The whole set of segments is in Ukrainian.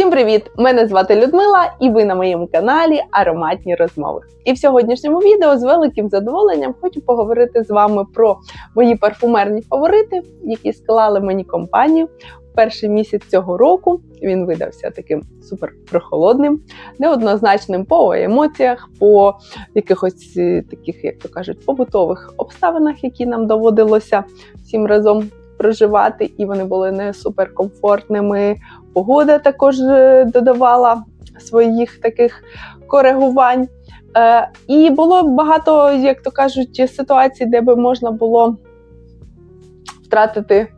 Всім привіт! Мене звати Людмила, і ви на моєму каналі Ароматні розмови. І в сьогоднішньому відео з великим задоволенням хочу поговорити з вами про мої парфумерні фаворити, які склали мені компанію. Перший місяць цього року він видався таким супер прохолодним, неоднозначним по емоціях, по якихось е, таких, як то кажуть, побутових обставинах, які нам доводилося всім разом проживати, і вони були не суперкомфортними. Погода також е, додавала своїх таких коригувань. Е, І було багато, як то кажуть, ситуацій, де би можна було втратити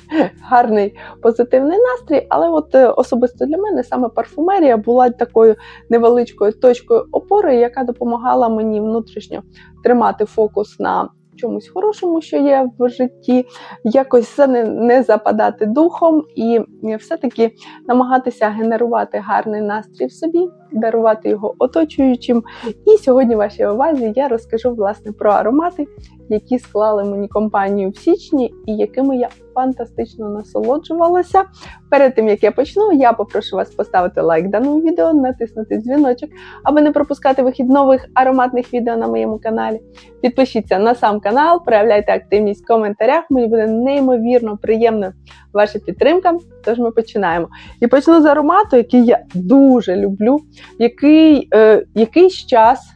гарний позитивний настрій. Але от е, особисто для мене саме парфумерія була такою невеличкою точкою опори, яка допомагала мені внутрішньо тримати фокус на чомусь хорошому, що є в житті, якось не, не западати духом і все-таки намагатися генерувати гарний настрій в собі, дарувати його оточуючим. І сьогодні, вашій увазі, я розкажу власне про аромати, які склали мені компанію в січні, і якими я фантастично насолоджувалася. Перед тим як я почну, я попрошу вас поставити лайк даному відео, натиснути дзвіночок, аби не пропускати вихід нових ароматних відео на моєму каналі. Підпишіться на сам канал, проявляйте активність в коментарях. Мені буде неймовірно приємна ваша підтримка. Тож ми починаємо. І почну з аромату, який я дуже люблю, який е, якийсь час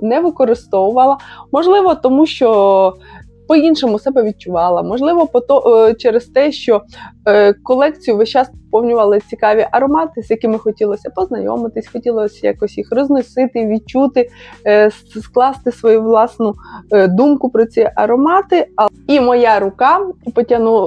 не використовувала. Можливо, тому що по-іншому себе відчувала. Можливо, пото, е, через те, що е, колекцію весь час поповнювали цікаві аромати, з якими хотілося познайомитись, хотілося якось їх розносити, відчути, е, скласти свою власну думку про ці аромати. І моя рука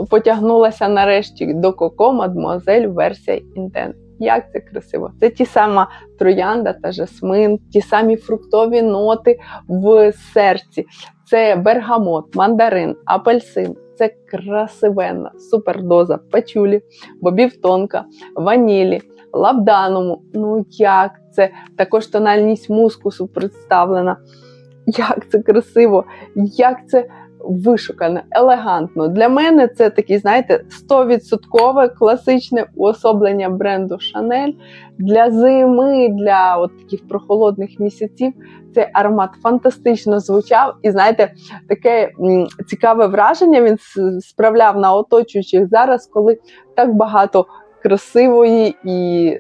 потягнулася нарешті до Коко Мадмуазель версія Intense. Як це красиво! Це ті сама троянда та жасмин, ті самі фруктові ноти в серці. Це бергамот, мандарин, апельсин. Це красивенна супердоза пачулі, бобів тонка, ванілі, лабдануму. Ну як це? Також тональність мускусу представлена. Як це красиво, як це вишукано, елегантно. Для мене це такий, знаєте, 100% класичне уособлення бренду Chanel. Для зими, для от таких прохолодних місяців цей аромат фантастично звучав. І знаєте, таке цікаве враження він справляв на оточуючих зараз, коли так багато красивої і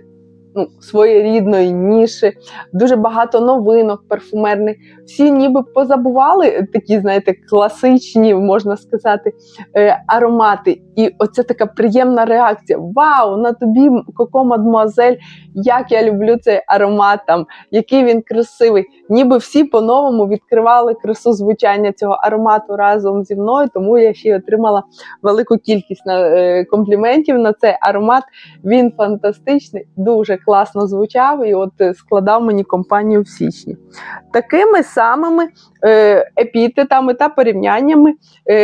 ну, своєрідної ніші, дуже багато новинок парфумерних. Всі ніби позабували такі, знаєте, класичні, можна сказати, е, аромати. І оця така приємна реакція: Вау, на тобі Коко Мадмуазель, як я люблю цей аромат, там, який він красивий. Ніби всі по-новому відкривали красу звучання цього аромату разом зі мною, тому я ще й отримала велику кількість е, компліментів на цей аромат. Він фантастичний, дуже класно звучав і от е, складав мені компанію в січні. Такими самими е, епітетами та порівняннями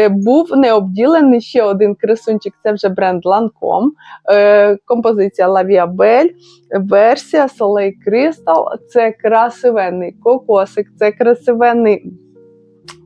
був необділений ще один красунчик, це вже бренд Lancome, е, композиція La Belle, версія Soleil Crystal. Це красивенний кокосик, це красивенний.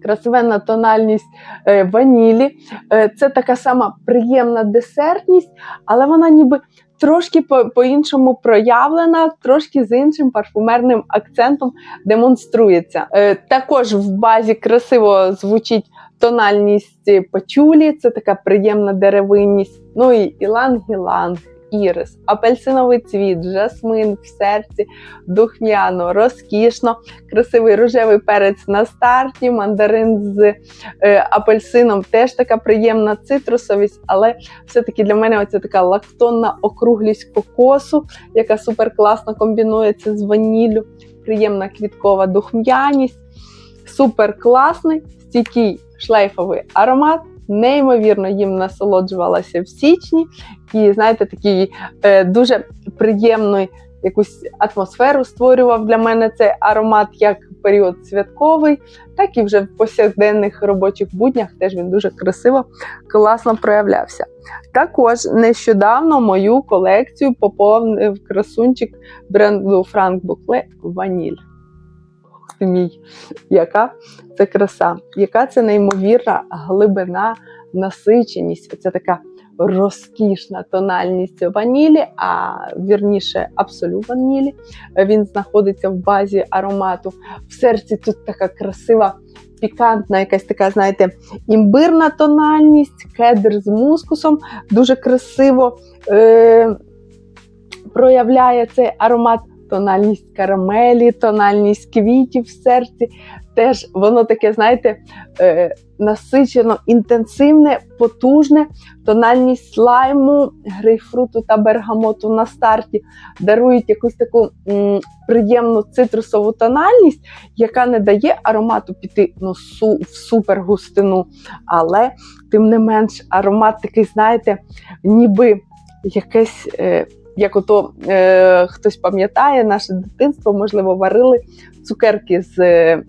Красивенна тональність е, ванілі. Е, це така сама приємна десертність, але вона ніби трошки по- по-іншому проявлена, трошки з іншим парфумерним акцентом демонструється. Також в базі красиво звучить тональність пачулі, це така приємна деревинність. Ну і іланг-іланг, ірис, апельсиновий цвіт, жасмин в серці, духмяно, розкішно, красивий рожевий перець на старті, мандарин з е, апельсином теж така приємна цитрусовість, але все-таки для мене оця така лактонна округлість кокосу, яка супер класно комбінується з ваніллю, приємна квіткова духмяність, супер класний, стійкий шлейфовий аромат. Неймовірно їм насолоджувалася в січні, і знаєте, такий е, дуже приємний якусь атмосферу створював для мене цей аромат як період святковий, так і вже в повсякденних робочих буднях теж він дуже красиво, класно проявлявся. Також нещодавно мою колекцію поповнив красунчик бренду Bucle Ваніль. Мій, яка це краса, яка це неймовірна глибина, насиченість. Це така розкішна тональність ванілі, а вірніше абсолют ванілі. Він знаходиться в базі аромату. В серці тут така красива. Пікантна, якась така, знаєте, імбирна тональність, кедр з мускусом. Дуже красиво е, проявляє цей аромат тональність карамелі, тональність квітів в серці. Теж воно таке, знаєте, е, насичено, інтенсивне, потужне. Тональність слайму, грейпфруту та бергамоту на старті дарують якусь таку м, приємну цитрусову тональність, яка не дає аромату піти ну, в супер густину. Але, тим не менш, аромат такий, знаєте, ніби якесь. Е, як ото е, хтось пам'ятає, наше дитинство, можливо, варили цукерки з е,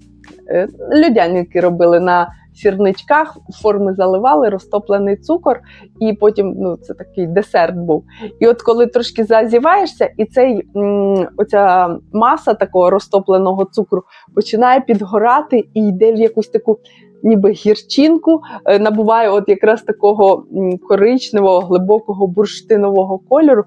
е, льодяники робили на сірничках, форми заливали, розтоплений цукор, і потім ну, це такий десерт був. І от коли трошки зазіваєшся, і цей, м, оця маса такого розтопленого цукру починає підгорати і йде в якусь таку. Ніби гірчинку е, набуває от якраз такого коричневого, глибокого бурштинового кольору.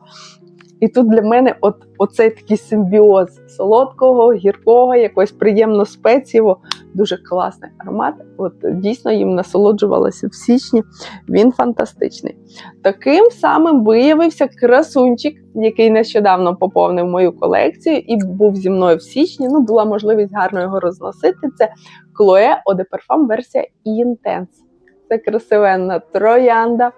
І тут для мене от, оцей такий симбіоз солодкого, гіркого, якогось приємно спецієво, дуже класний аромат. От дійсно їм насолоджувалася в січні. Він фантастичний. Таким самим виявився красунчик, який нещодавно поповнив мою колекцію і був зі мною в січні. Ну, була можливість гарно його розносити. Це Chloe Parfum версія Intense. Це красивенна троянда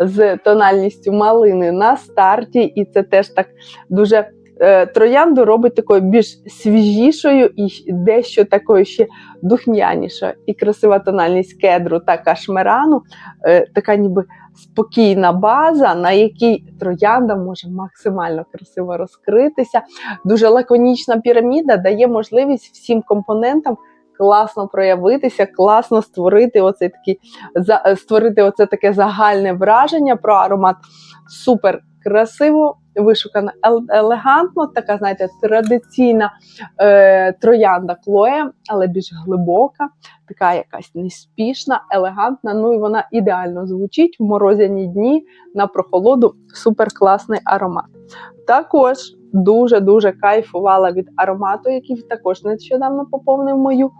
з тональністю малини на старті, і це теж так дуже е, троянду робить такою більш свіжішою і дещо такою ще духм'янішою. І красива тональність кедру та кашмерану, е, така ніби спокійна база, на якій троянда може максимально красиво розкритися. Дуже лаконічна піраміда дає можливість всім компонентам класно проявитися, класно створити оцей такий е, створити оце таке загальне враження про аромат. Супер красиво, вишукано, елегантно, така, знаєте, традиційна е, троянда Клоє, але більш глибока, така якась неспішна, елегантна. Ну і вона ідеально звучить в морозяні дні на прохолоду. Супер класний аромат. Також дуже-дуже кайфувала від аромату, який також нещодавно поповнив мою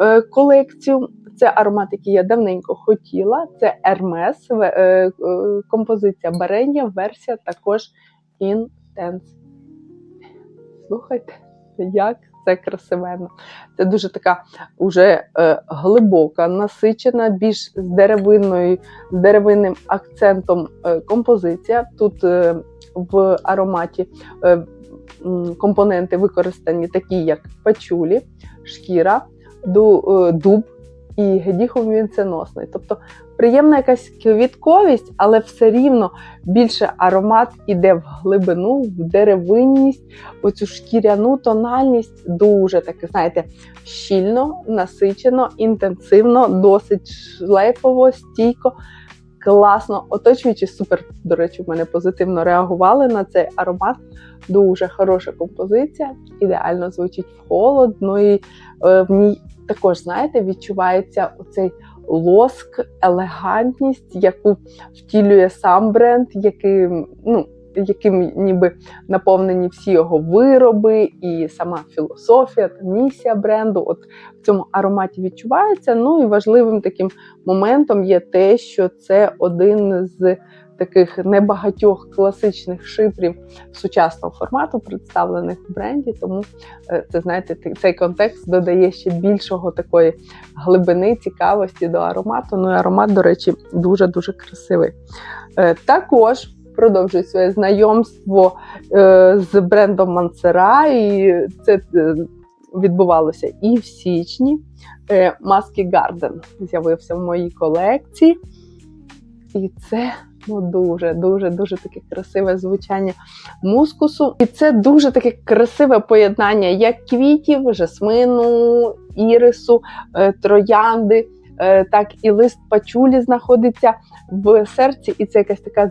е, колекцію. Це аромат, який я давненько хотіла. Це Hermes, е, е, композиція Барення, версія також Intense. Слухайте, як це красивенно. Це дуже така уже е, глибока, насичена, більш з деревинною, з деревинним акцентом е, композиція. Тут е, в ароматі е, компоненти використані такі, як пачулі, шкіра, ду, е, дуб і гедіхов вінценосний. Тобто приємна якась квітковість, але все рівно більше аромат іде в глибину, в деревинність, оцю шкіряну тональність дуже таке, знаєте, щільно, насичено, інтенсивно, досить шлейфово, стійко. Класно, оточуючи супер, до речі, в мене позитивно реагували на цей аромат. Дуже хороша композиція, ідеально звучить в холод. Ну і е, в ній також, знаєте, відчувається оцей лоск, елегантність, яку втілює сам бренд, який, ну, яким ніби наповнені всі його вироби, і сама філософія та місія бренду. От в цьому ароматі відчувається. Ну і важливим таким моментом є те, що це один з таких небагатьох класичних шипрів сучасного формату, представлених в бренді. Тому е, це знаєте, цей контекст додає ще більшого такої глибини, цікавості до аромату. Ну і аромат, до речі, дуже дуже красивий. Е, Також продовжую своє знайомство е, з брендом Мансера, і це е, відбувалося і в січні. Е, Маски Гарден з'явився в моїй колекції. І це ну, дуже, дуже, дуже таке красиве звучання мускусу. І це дуже таке красиве поєднання як квітів, жасмину, ірису, е, троянди, е, так і лист пачулі знаходиться в серці, і це якась така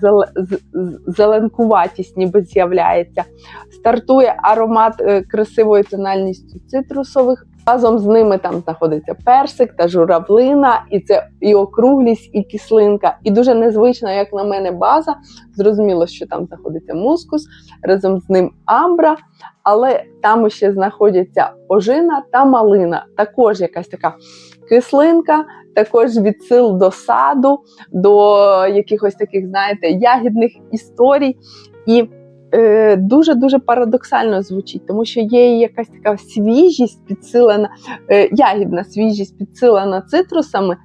зеленкуватість, ніби з'являється. Стартує аромат е, красивою тональністю цитрусових Разом з ними там знаходиться персик та журавлина, і це і округлість, і кислинка. І дуже незвично, як на мене, база. Зрозуміло, що там знаходиться мускус, разом з ним амбра, але там ще знаходяться ожина та малина. Також якась така кислинка, також відсил до саду, до якихось таких, знаєте, ягідних історій. І дуже-дуже парадоксально звучить, тому що є якась така свіжість підсилена, е, ягідна свіжість підсилена цитрусами,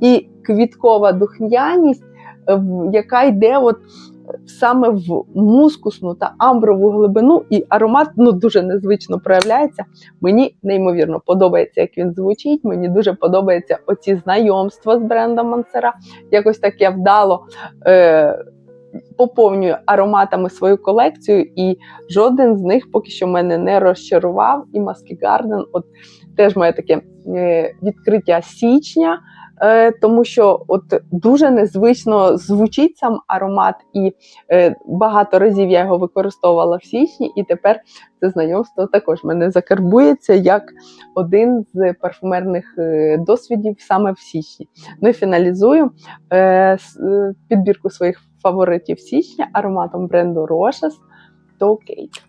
і квіткова духмяність, е, яка йде от саме в мускусну та амброву глибину, і аромат ну, дуже незвично проявляється. Мені неймовірно подобається, як він звучить. Мені дуже подобається оці знайомства з брендом Мансера. Якось так я вдало. Е, Поповнюю ароматами свою колекцію, і жоден з них поки що мене не розчарував. І Маскі Гарден, от теж моє таке е, відкриття січня, тому що от дуже незвично звучить сам аромат, і е, багато разів я його використовувала в січні, і тепер це знайомство також мене закарбується як один з парфумерних е, досвідів саме в січні. Ну і фіналізую е, е, підбірку своїх фаворитів січня ароматом бренду Roches Kate.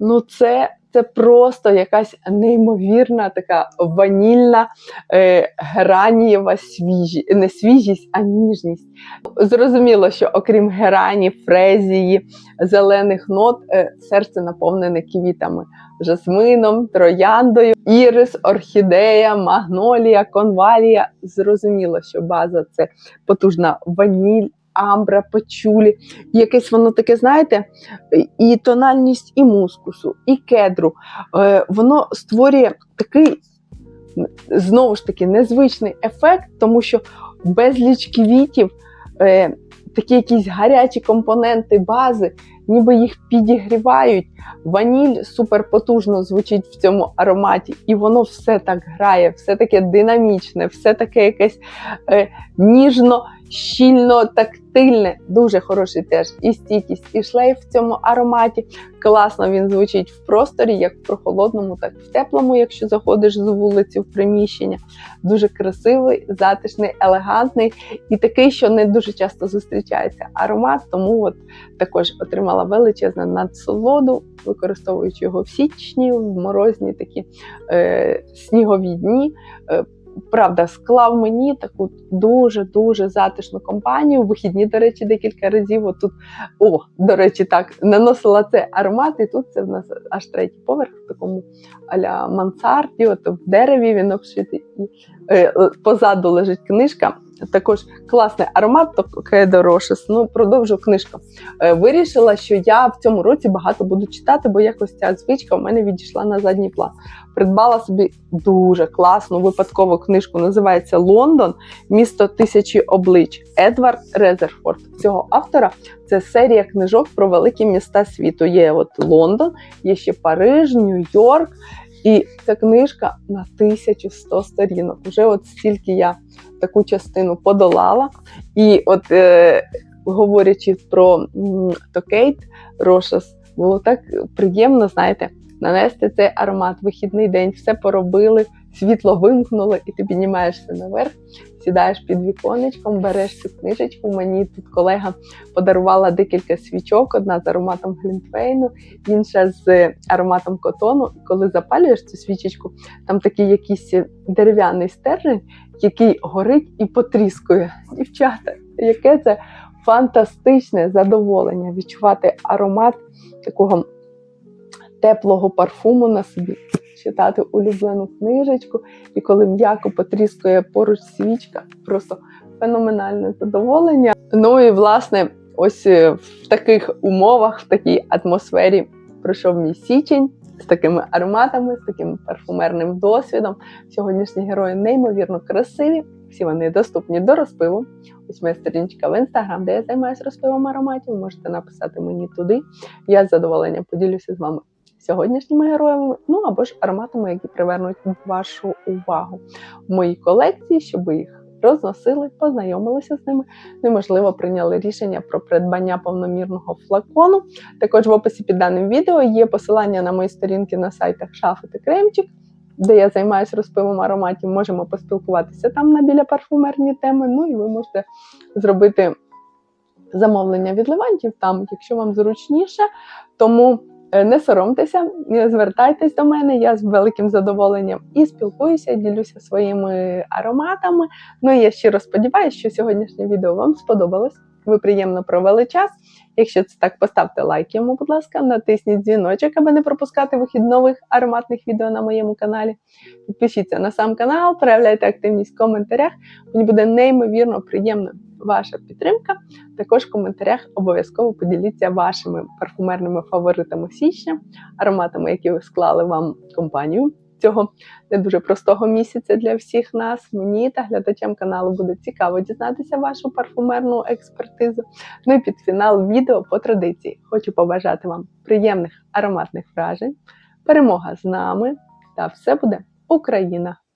Ну, це, це просто якась неймовірна така ванільна е, геранієва свіжість, не свіжість, а ніжність. Зрозуміло, що окрім герані, фрезії, зелених нот, е, серце наповнене квітами, жасмином, трояндою, ірис, орхідея, магнолія, конвалія. Зрозуміло, що база це потужна ваніль, амбра, пачулі. Якесь воно таке, знаєте, і тональність і мускусу, і кедру. Е, Воно створює такий, знову ж таки, незвичний ефект, тому що безліч квітів, е, такі якісь гарячі компоненти бази, ніби їх підігрівають. Ваніль суперпотужно звучить в цьому ароматі, і воно все так грає, все таке динамічне, все таке якесь е, ніжно, щільно, тактильне. Дуже хороший теж і стійкість, і шлейф в цьому ароматі. Класно він звучить в просторі, як в прохолодному, так і в теплому, якщо заходиш з вулиці в приміщення. Дуже красивий, затишний, елегантний і такий, що не дуже часто зустрічається аромат, тому от також отримала величезну надсолоду, використовуючи його в січні, в морозні такі е, снігові дні. Е, Правда, склав мені таку дуже дуже затишну компанію. Вихідні, до речі, декілька разів. Отут, о, до речі, так наносила це аромат, і тут це в нас аж третій поверх в такому аля мансарді, от в дереві він обшитий. Е, позаду лежить книжка. Також класний аромат, Токедо Рошес. Ну, продовжу книжку. Е, Вирішила, що я в цьому році багато буду читати, бо якось ця звичка в мене відійшла на задній план. Придбала собі дуже класну випадкову книжку. Називається Лондон, місто тисячі облич. Едвард Резерфорд. Цього автора це серія книжок про великі міста світу. Є от Лондон, є ще Париж, Нью-Йорк. І ця книжка на 1100 сторінок. Уже от стільки я таку частину подолала. І от е, говорячи про Токейт Рошас, було так приємно, знаєте, нанести цей аромат, вихідний день, все поробили, світло вимкнули, і ти піднімаєшся наверх, сідаєш під віконечком, береш цю книжечку. Мені тут колега подарувала декілька свічок: одна з ароматом глінтвейну, інша з ароматом котону. І коли запалюєш цю свічечку, там такий якийсь дерев'яний стержень, який горить і потріскує. Дівчата, яке це фантастичне задоволення відчувати аромат такого теплого парфуму на собі, читати улюблену книжечку, і коли м'яко потріскує поруч свічка, просто феноменальне задоволення. Ну і власне, ось е, в таких умовах, в такій атмосфері пройшов мій січень. З такими ароматами, з таким парфумерним досвідом. Сьогоднішні герої неймовірно красиві. Всі вони доступні до розпиву. Ось моя сторіночка в інстаграм, де я займаюся розпивом ароматів. Можете написати мені туди. Я з задоволенням поділюся з вами сьогоднішніми героями, ну або ж ароматами, які привернуть вашу увагу в моїй колекції, щоб їх розносили, познайомилися з ними. Неможливо прийняли рішення про придбання повномірного флакону. Також в описі під даним відео є посилання на мої сторінки на сайтах Шафи та Кремчик. де я займаюся розпивом ароматів, можемо поспілкуватися там на біля парфумерні теми. Ну і ви можете зробити замовлення від левантів там, якщо вам зручніше. Тому не соромтеся, е, звертайтесь до мене. Я з великим задоволенням і спілкуюся, ділюся своїми ароматами. Ну і я щиро сподіваюся, що сьогоднішнє відео вам сподобалось. Ви приємно провели час. Якщо це так, поставте лайк йому, будь ласка, натисніть дзвіночок, аби не пропускати вихід нових ароматних відео на моєму каналі. Підпишіться на сам канал, проявляйте активність в коментарях. Мені буде неймовірно приємно ваша підтримка. Також в коментарях обов'язково поділіться вашими парфумерними фаворитами січня, ароматами, які ви склали вам компанію цього не дуже простого місяця для всіх нас. Мені та глядачам каналу буде цікаво дізнатися вашу парфумерну експертизу. Ну і під фінал відео по традиції хочу побажати вам приємних ароматних вражень, перемога з нами та все буде Україна!